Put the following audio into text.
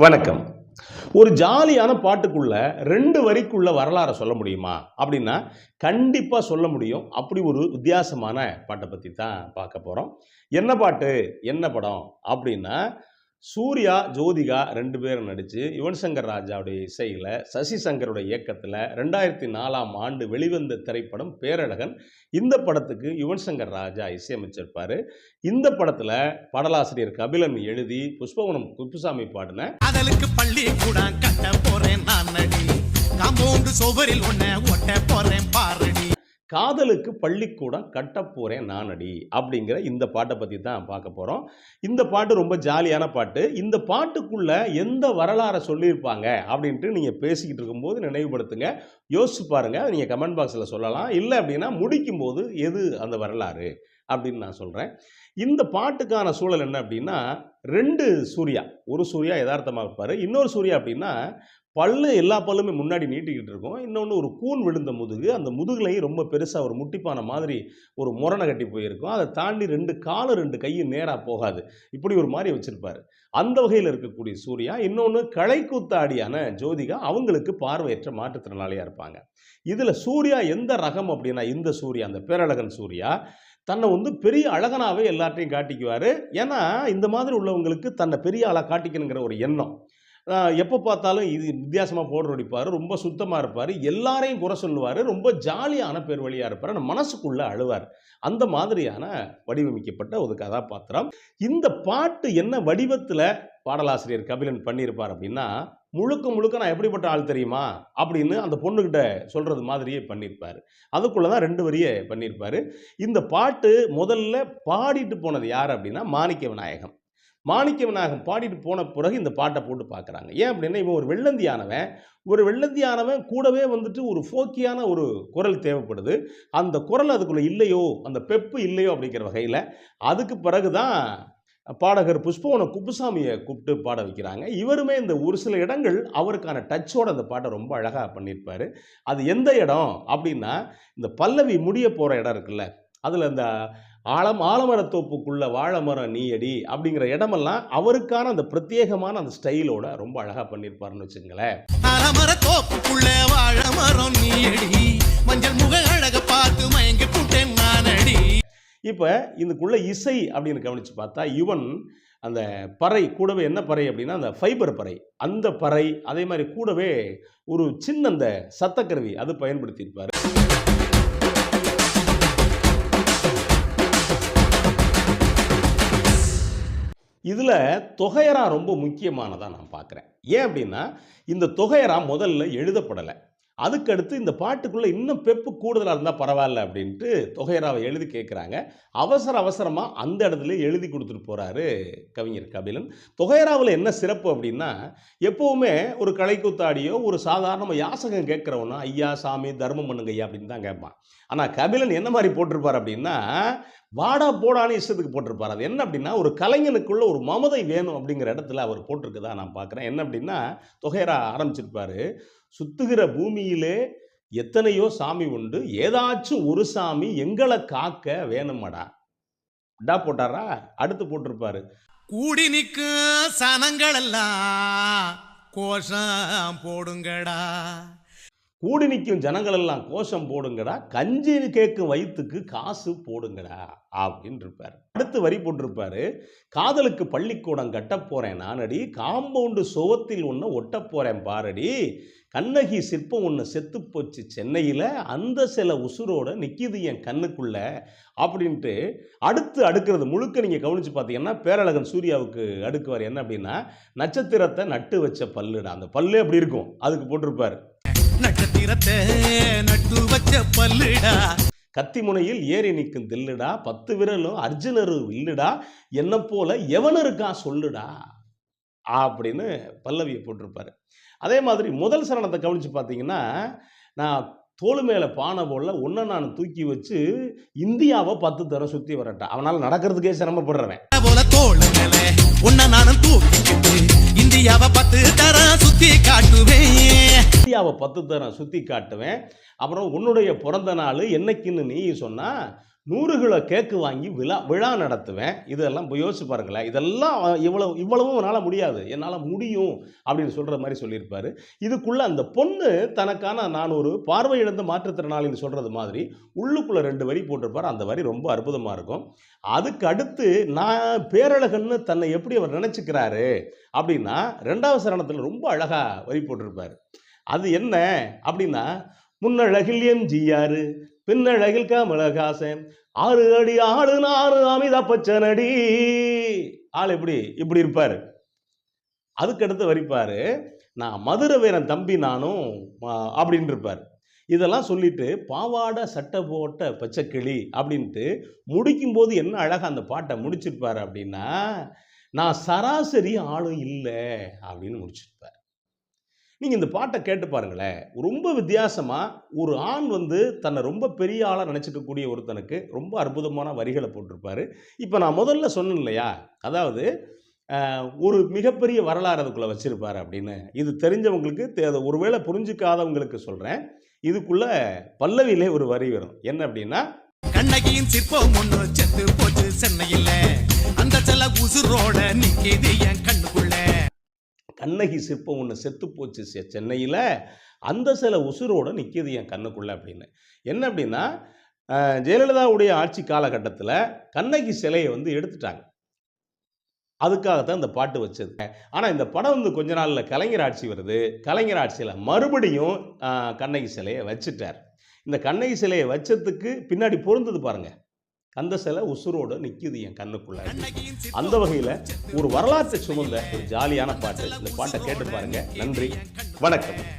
வணக்கம். ஒரு ஜாலியான பாட்டுக்குள்ள ரெண்டு வரிக்குள்ள வரலாறை சொல்ல முடியுமா? அப்படின்னா கண்டிப்பாக சொல்ல முடியும். அப்படி ஒரு வித்தியாசமான பாட்டை பற்றி தான் பார்க்க போகிறோம் என்ன பாட்டு? என்ன படம்? அப்படின்னா சூர்யா ஜோதிகா ரெண்டு பேரும் நடித்து யுவன் சங்கர் ராஜாவுடைய இசையில் சசி சங்கருடைய இயக்கத்தில் ரெண்டாயிரத்தி நாலாம் ஆண்டு வெளிவந்த திரைப்படம் பேரழகன். இந்த படத்துக்கு யுவன் சங்கர் ராஜா இசையமைச்சிருப்பார். இந்த படத்தில் பாடலாசிரியர் கபிலன் எழுதி புஷ்பவனம் குப்புசாமி பாடின அதலுக்கு பள்ளி கூட கட்ட போறேன் நான் நடி காம்பவுண்டு சுவரில் உன்னை ஒட்ட போறேன் பாரடி. காதலுக்கு பள்ளிக்கூடம் கட்டப்போகிறேன் நானடி அப்படிங்கிற இந்த பாட்டை பற்றி தான் பார்க்க போகிறோம் இந்த பாட்டு ரொம்ப ஜாலியான பாட்டு. இந்த பாட்டுக்குள்ளே எந்த வரலாறை சொல்லியிருப்பாங்க அப்படின்ட்டு நீங்கள் பேசிக்கிட்டு இருக்கும்போது நினைவுபடுத்துங்க. யோசிச்சு பாருங்கள் நீங்கள் கமெண்ட் பாக்ஸில் சொல்லலாம். இல்லை அப்படின்னா முடிக்கும்போது எது அந்த வரலாறு அப்படின்னு நான் சொல்கிறேன் இந்த பாட்டுக்கான சூழல் என்ன அப்படின்னா ரெண்டு சூர்யா. ஒரு சூர்யா யதார்த்தமாக இருப்பார். இன்னொரு சூர்யா அப்படின்னா பல்லு எல்லா பல்லுமே முன்னாடி நீட்டிக்கிட்டு இருக்கும். இன்னொன்று ஒரு கூன் விழுந்த முதுகு. அந்த முதுகுலையும் ரொம்ப பெருசாக ஒரு முட்டிப்பான மாதிரி ஒரு முரணை கட்டி போயிருக்கும். அதை தாண்டி ரெண்டு காலும் ரெண்டு கையும் நேராக போகாது. இப்படி ஒரு மாதிரி வச்சுருப்பார். அந்த வகையில் இருக்கக்கூடிய சூர்யா. இன்னொன்று களைக்கூத்தாடியான ஜோதிகா. அவங்களுக்கு பார்வையற்ற மாற்றுத்திறனாளியாக இருப்பாங்க. இதில் சூர்யா எந்த ரகம் அப்படின்னா இந்த சூர்யா அந்த பேரழகன் சூர்யா. தன்னை வந்து பெரிய அழகனாகவே எல்லார்ட்டையும் காட்டிக்குவார். ஏன்னா இந்த மாதிரி உள்ளவங்களுக்கு தன்னை பெரிய ஆளாக காட்டிக்கணுங்கிற ஒரு எண்ணம். எப்போ பார்த்தாலும் இது வித்தியாசமாக போடுற அடிப்பார் ரொம்ப சுத்தமாக இருப்பார் எல்லாரையும் குறை சொல்லுவார் ரொம்ப ஜாலியான பேர் வழியாக இருப்பார் ஆனால் மனசுக்குள்ளே அழுவார். அந்த மாதிரியான வடிவமைக்கப்பட்ட ஒரு கதாபாத்திரம். இந்த பாட்டு என்ன வடிவத்தில் பாடலாசிரியர் கபிலன் பண்ணியிருப்பார் அப்படின்னா முழுக்க முழுக்க நான் எப்படிப்பட்ட ஆள் தெரியுமா? அப்படின்னு அந்த பொண்ணுக்கிட்ட சொல்கிறது மாதிரியே பண்ணியிருப்பார் அதுக்குள்ளே தான் ரெண்டு வரியே பண்ணியிருப்பார் இந்த பாட்டு முதல்ல பாடிட்டு போனது யார் அப்படின்னா மாணிக்க விநாயகம் மாணிக்க விநாயகம் பாடிட்டு போன பிறகு இந்த பாட்டை போட்டு பார்க்குறாங்க ஏன் அப்படின்னா இவன் ஒரு வெள்ளந்தியானவன். ஒரு வெள்ளந்தியானவன் கூடவே வந்துட்டு ஒரு ஃபோக்கியான ஒரு குரல் தேவைப்படுது. அந்த குரல் அதுக்குள்ளே இல்லையோ அந்த பெப்பு இல்லையோ அப்படிங்கிற வகையில் அதுக்கு பிறகு தான் பாடகர் புஷ்பவன குப்புசாமியை கூப்பிட்டு பாட வைக்கிறாங்க. இவருமே இந்த ஒரு சில இடங்கள் அவருக்கான டச்சோட அந்த பாட்டை ரொம்ப அழகாக பண்ணியிருப்பார். அது எந்த இடம் அப்படின்னா இந்த பல்லவி முடிய போகிற இடம் இருக்குல்ல அதில் இந்த ஆலம் ஆலமரத்தோப்புக்குள்ள வாழைமரம் நீயடி அப்படிங்கிற இடமெல்லாம் அவருக்கான அந்த பிரத்யேகமான அந்த ஸ்டைலோட ரொம்ப அழகாக பண்ணியிருப்பாருன்னு வச்சுங்களேன் அலமர தோப்புக்குள்ள நீயடி மஞ்சள் முக அழக பார்த்து மயங்கி புட்டேன் நானடி. இப்போ இதுக்குள்ள இசை அப்படின்னு கவனித்து பார்த்தா இவன் அந்த பறை கூடவே என்ன பறை அப்படின்னா அந்த ஃபைபர் பறை. அந்த பறை அதே மாதிரி கூடவே ஒரு சின்ன அந்த சத்தக்கருவி அது பயன்படுத்தியிருப்பார். இதில் தொகையரா ரொம்ப முக்கியமானதாக நான் பார்க்குறேன் ஏன் அப்படின்னா இந்த தொகையரா முதல்ல எழுதப்படலை. அதுக்கடுத்து இந்த பாட்டுக்குள்ளே இன்னும் பெப்பு கூடுதலாக இருந்தால் பரவாயில்ல அப்படின்ட்டு தொகையராவை எழுதி கேட்குறாங்க அவசர அவசரமாக அந்த இடத்துல எழுதி கொடுத்துட்டு போகிறாரு கவிஞர் கபிலன். தொகையராவில் என்ன சிறப்பு அப்படின்னா எப்போவுமே ஒரு கலைக்குத்தாடியோ ஒரு சாதாரண யாசகம் கேட்குறவனா ஐயா சாமி தர்மம் பண்ணுங்க ஐயா அப்படின்னு தான் கேட்பான். ஆனால் கபிலன் என்ன மாதிரி போட்டிருப்பார் அப்படின்னா வாடா போடான்னு இஷ்டத்துக்கு போட்டிருப்பார். அது என்ன அப்படின்னா ஒரு கலைஞனுக்குள்ள ஒரு மமதை வேணும் அப்படிங்கிற இடத்துல அவர் போட்டிருக்குதா நான் பார்க்குறேன் என்ன அப்படின்னா தொகையரா ஆரம்பிச்சிருப்பாரு. சுத்துகிற பூமியிலே எத்தனையோ சாமி உண்டு. ஏதாச்சும் ஒரு சாமி எங்களை காக்க வேணுமடா. டா போட்டாரா? அடுத்து போட்டிருப்பாரு. கூடி நிற்கும் சனங்கள் எல்லாம் கோஷம் போடுங்கடா. கூடி நிற்கும் ஜனங்களெல்லாம் கோஷம் போடுங்கடா கஞ்சி கேட்கும் வயிற்றுக்கு காசு போடுங்கடா அப்படின்னு இருப்பார் அடுத்து வரி போட்டிருப்பாரு காதலுக்கு பள்ளிக்கூடம் கட்டப் போறேன் நானடி காம்பவுண்டு சுவத்தில் ஒன்று ஒட்ட போறேன் பாரடி கண்ணகி சிற்பம் ஒன்று செத்து போச்சு சென்னையில் அந்த சில உசுரோட நிற்கிது என் கண்ணுக்குள்ள அப்படின்ட்டு அடுத்து அடுக்கிறது முழுக்க நீங்கள் கவனித்து பார்த்தீங்கன்னா பேரழகன் சூர்யாவுக்கு அடுக்குவார் என்ன அப்படின்னா நட்சத்திரத்தை நட்டு வச்ச பல்லுடா அந்த பல்லு அப்படி இருக்கும் அதுக்கு போட்டிருப்பார். நட்சத்திரத்தை நட்டு வச்ச பல்லுடா. கத்தி முனையில் ஏறி நிற்கும் தில்லுடா பத்து விரலும் அர்ஜுனரு இல்லுடா என்ன போல எவன் இருக்கான் சொல்லுடா அப்படின்னு பல்லவியை போட்டிருப்பாரு. அதே மாதிரி முதல் சரணத்தை கவனித்து பார்த்தீங்கன்னா நான் தோளு மேலே பானை போல ஒன்றை நான் தூக்கி வச்சு இந்தியாவை பத்து தரம் சுற்றி வரட்டா. அவனால் நடக்கிறதுக்கே சிரமப்படுறவன். போல தோள் மேல உன்னை நானும் தூக்கிக்கிட்டு இந்தியாவை பத்து தர சுத்தி காட்டுவேன். இந்தியாவை பத்து தரம் சுற்றி காட்டுவேன். அப்புறம் உன்னுடைய பிறந்த நாள் என்னைக்குன்னு நீ சொன்னா நூறு கிலோ கேக்கு வாங்கி விழா விழா நடத்துவேன். இதெல்லாம் இப்போ யோசிச்சு பாருங்களேன். இதெல்லாம் இவ்வளவு இவ்வளவும் என்னால் முடியாது. என்னால் முடியும் அப்படின்னு சொல்கிற மாதிரி சொல்லியிருப்பார். இதுக்குள்ளே அந்த பொண்ணு தனக்கான நான் ஒரு பார்வை மாற்றுத்திறனாளின்னு சொல்கிறது மாதிரி உள்ளுக்குள்ளே ரெண்டு வரி போட்டிருப்பார். அந்த வரி ரொம்ப அற்புதமாக இருக்கும். அதுக்கு அடுத்து நான் பேரழகன்னு தன்னை எப்படி அவர் நினச்சிக்கிறாரு அப்படின்னா ரெண்டாவது சரணத்தில் ரொம்ப அழகாக வரி போட்டிருப்பார். அது என்ன அப்படின்னா முன்னழகில் எம்ஜிஆர் பின்னழகில் கமலஹாசன் ஆறு அடி ஆடு நாறு அமிதா பச்சனடி ஆள் எப்படி? இப்படி இருப்பார். அதுக்கடுத்து வரிப்பார் நான் மதுரை வீரன் தம்பி நானும் அப்படின்னு இருப்பார். இதெல்லாம் சொல்லிட்டு பாவாடை சட்டை போட்ட பச்சைக்கிளி அப்படின்ட்டு முடிக்கும்போது என்ன அழகாக அந்த பாட்டை முடிச்சிருப்பார் அப்படின்னா நான் சராசரி ஆளும் இல்லை அப்படின்னு முடிச்சிருப்பார். நீங்கள் இந்த பாட்டை கேட்டு பாருங்களேன். ரொம்ப வித்தியாசமாக ஒரு ஆண் வந்து தன்னை ரொம்ப பெரிய ஆளாக நினச்சிக்கக்கூடிய ஒருத்தனுக்கு ரொம்ப அற்புதமான வரிகளை போட்டிருப்பாரு. இப்போ நான் முதல்ல சொன்னேன் இல்லையா? அதாவது ஒரு மிகப்பெரிய வரலாறு அதுக்குள்ளே வச்சிருப்பாரு அப்படின்னு. இது தெரிஞ்சவங்களுக்கு தே- அதை ஒருவேளை புரிஞ்சுக்காதவங்களுக்கு சொல்கிறேன் இதுக்குள்ள பல்லவியிலே ஒரு வரி வரும். என்ன அப்படின்னா கண்ணகியின் சிற்பம் ஒன்று செத்து போச்சு சென்னையில். அந்த செல உசுரோட நிக்கிது என் கண்ணகி சிற்பம் ஒன்று செத்து போச்சு செ- சென்னையில். அந்த சில உசுரோடு நிற்கிது என் கண்ணுக்குள்ளே அப்படின்னு. என்ன அப்படின்னா ஜெயலலிதாவுடைய ஆட்சி காலகட்டத்தில் கண்ணகி சிலையை வந்து எடுத்துட்டாங்க. அதுக்காகத்தான் இந்த பாட்டு வச்சது. ஆனால் இந்த படம் வந்து கொஞ்ச நாளில் கலைஞர் ஆட்சி வருது. கலைஞர் ஆட்சியில் மறுபடியும் கண்ணகி சிலையை வச்சுட்டார். இந்த கண்ணகி சிலையை வச்சதுக்கு பின்னாடி பொருந்தது பாருங்கள் அந்த சிலை உசுரோட நிற்கிது என் கண்ணுக்குள்ள. அந்த வகையில் ஒரு வரலாற்றை சுமந்த ஒரு ஜாலியான பாட்டு. இந்த பாட்டை கேட்டு பாருங்க. நன்றி. வணக்கம்.